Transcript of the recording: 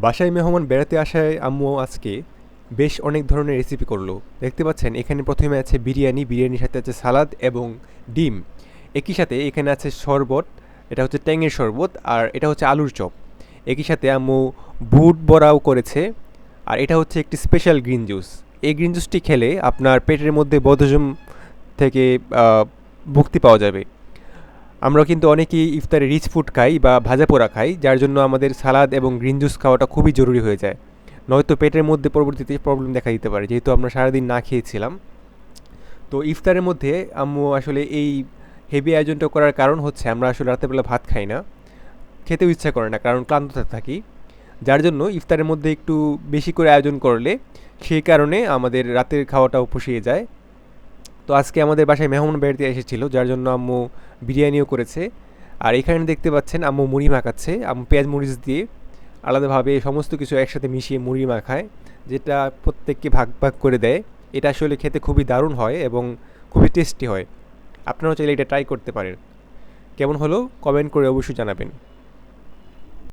বাসায় মেহমান বেড়াতে আসায় আম্মু আজকে বেশ অনেক ধরনের রেসিপি করল। দেখতে পাচ্ছেন, এখানে প্রথমে আছে বিরিয়ানি, বিরিয়ানির সাথে আছে সালাদ এবং ডিম। একই সাথে এখানে আছে শরবত, এটা হচ্ছে ট্যাঙের শরবত আর এটা হচ্ছে আলুর চপ। একই সাথে আম্মু বুট বড়াও করেছে আর এটা হচ্ছে একটি স্পেশাল গ্রিন জুস এই গ্রিন জুসটি খেলে আপনার পেটের মধ্যে বদহজম থেকে মুক্তি পাওয়া যাবে। আমরা কিন্তু অনেকেই ইফতারে রিচ ফুড খাই বা ভাজা পোড়া খাই, যার জন্য আমাদের সালাদ এবং গ্রিন জুস খাওয়াটা খুবই জরুরি হয়ে যায়। নয়তো পেটের মধ্যে পরবর্তীতে প্রবলেম দেখা দিতে পারে, যেহেতু আমরা সারাদিন না খেয়েছিলাম। তো ইফতারের মধ্যে আম্মু আসলে এই হেভি আয়োজনটা করার কারণ হচ্ছে আমরা আসলে রাতেরবেলা ভাত খাই না। খেতেও ইচ্ছা করে না, কারণ ক্লান্ত থাকি। যার জন্য ইফতারের মধ্যে একটু বেশি করে আয়োজন করলে সেই কারণে আমাদের রাতের খাওয়াটাও পুষিয়ে যায়। তো আজকে আমাদের বাসায় মেহমান বেড়াতে এসেছিল, যার জন্য আম্মু বিরিয়ানিও করেছে। আর এখানে দেখতে পাচ্ছেন আম্মু মুড়ি মাখাচ্ছে। আম্মু পেঁয়াজ মরিচ দিয়ে আলাদাভাবে সমস্ত কিছু একসাথে মিশিয়ে মুড়ি মাখায়, যেটা প্রত্যেককে ভাগ ভাগ করে দেয়। এটা আসলে খেতে খুবই দারুণ হয় এবং খুবই টেস্টি হয়। আপনারাও চাইলে এটা ট্রাই করতে পারেন। কেমন হলো? কমেন্ট করে অবশ্যই জানাবেন।